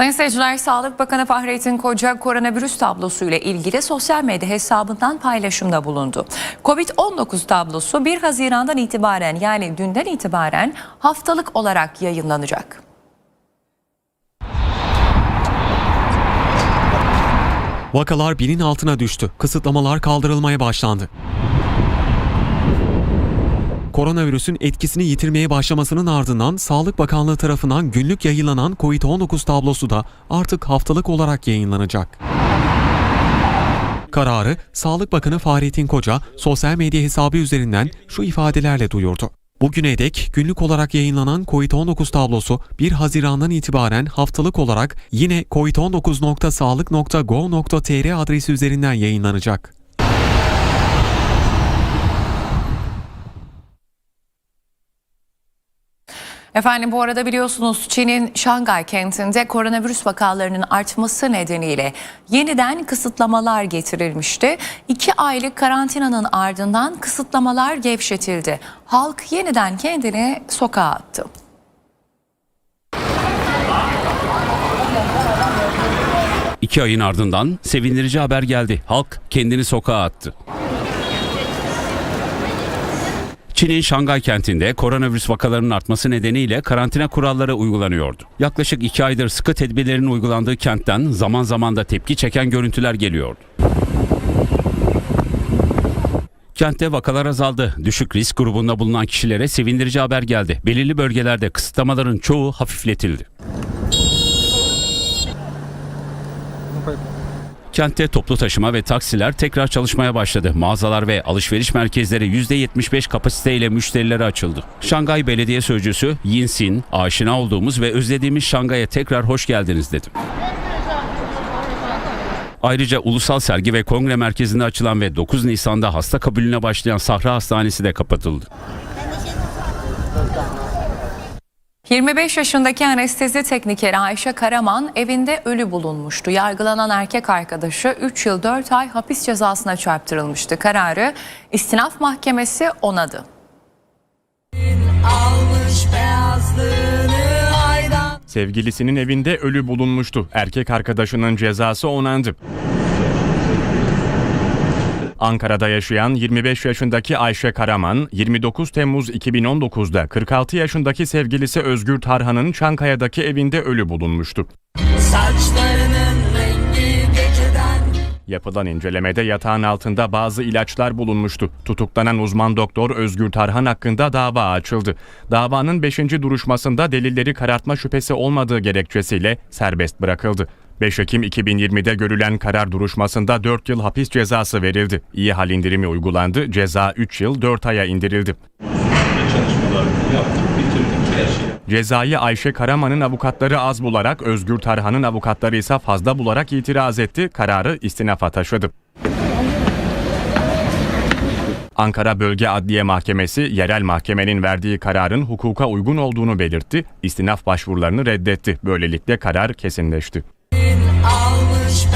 Sayın seyirciler, Sağlık Bakanı Fahrettin Koca koronavirüs tablosu ile ilgili sosyal medya hesabından paylaşımda bulundu. Covid-19 tablosu 1 Haziran'dan itibaren yani dünden itibaren haftalık olarak yayınlanacak. Vakalar binin altına düştü. Kısıtlamalar kaldırılmaya başlandı. Koronavirüsün etkisini yitirmeye başlamasının ardından Sağlık Bakanlığı tarafından günlük yayınlanan COVID-19 tablosu da artık haftalık olarak yayınlanacak. Kararı Sağlık Bakanı Fahrettin Koca sosyal medya hesabı üzerinden şu ifadelerle duyurdu. Bugüne dek günlük olarak yayınlanan COVID-19 tablosu 1 Haziran'dan itibaren haftalık olarak yine covid19.sağlık.gov.tr adresi üzerinden yayınlanacak. Efendim bu arada biliyorsunuz Çin'in Şangay kentinde koronavirüs vakalarının artması nedeniyle yeniden kısıtlamalar getirilmişti. İki aylık karantinanın ardından kısıtlamalar gevşetildi. Halk yeniden kendini sokağa attı. İki ayın ardından sevindirici haber geldi. Halk kendini sokağa attı. Çin'in Şangay kentinde koronavirüs vakalarının artması nedeniyle karantina kuralları uygulanıyordu. Yaklaşık iki aydır sıkı tedbirlerin uygulandığı kentten zaman zaman da tepki çeken görüntüler geliyordu. Kentte vakalar azaldı. Düşük risk grubunda bulunan kişilere sevindirici haber geldi. Belirli bölgelerde kısıtlamaların çoğu hafifletildi. Kentte toplu taşıma ve taksiler tekrar çalışmaya başladı. Mağazalar ve alışveriş merkezleri %75 kapasiteyle müşterilere açıldı. Şangay Belediye Sözcüsü Yin Sin, aşina olduğumuz ve özlediğimiz Şangay'a tekrar hoş geldiniz dedi. Ayrıca ulusal sergi ve kongre merkezinde açılan ve 9 Nisan'da hasta kabulüne başlayan Sahra Hastanesi de kapatıldı. 25 yaşındaki anestezi teknikeri Ayşe Karaman evinde ölü bulunmuştu. Yargılanan erkek arkadaşı 3 yıl 4 ay hapis cezasına çarptırılmıştı. Kararı istinaf mahkemesi onadı. Sevgilisinin evinde ölü bulunmuştu. Erkek arkadaşının cezası onandı. Ankara'da yaşayan 25 yaşındaki Ayşe Karaman, 29 Temmuz 2019'da 46 yaşındaki sevgilisi Özgür Tarhan'ın Çankaya'daki evinde ölü bulunmuştu. saçlarının rengi geceden Yapılan incelemede yatağın altında bazı ilaçlar bulunmuştu. Tutuklanan uzman doktor Özgür Tarhan hakkında dava açıldı. Davanın 5. duruşmasında delilleri karartma şüphesi olmadığı gerekçesiyle serbest bırakıldı. 5 Ekim 2020'de görülen karar duruşmasında 4 yıl hapis cezası verildi. İyi hal indirimi uygulandı. Ceza 3 yıl 4 aya indirildi. Cezayı Ayşe Karaman'ın avukatları az bularak Özgür Tarhan'ın avukatları ise fazla bularak itiraz etti. Kararı istinafa taşıdı. Ankara Bölge Adliye Mahkemesi yerel mahkemenin verdiği kararın hukuka uygun olduğunu belirtti. İstinaf başvurularını reddetti. Böylelikle karar kesinleşti. Barış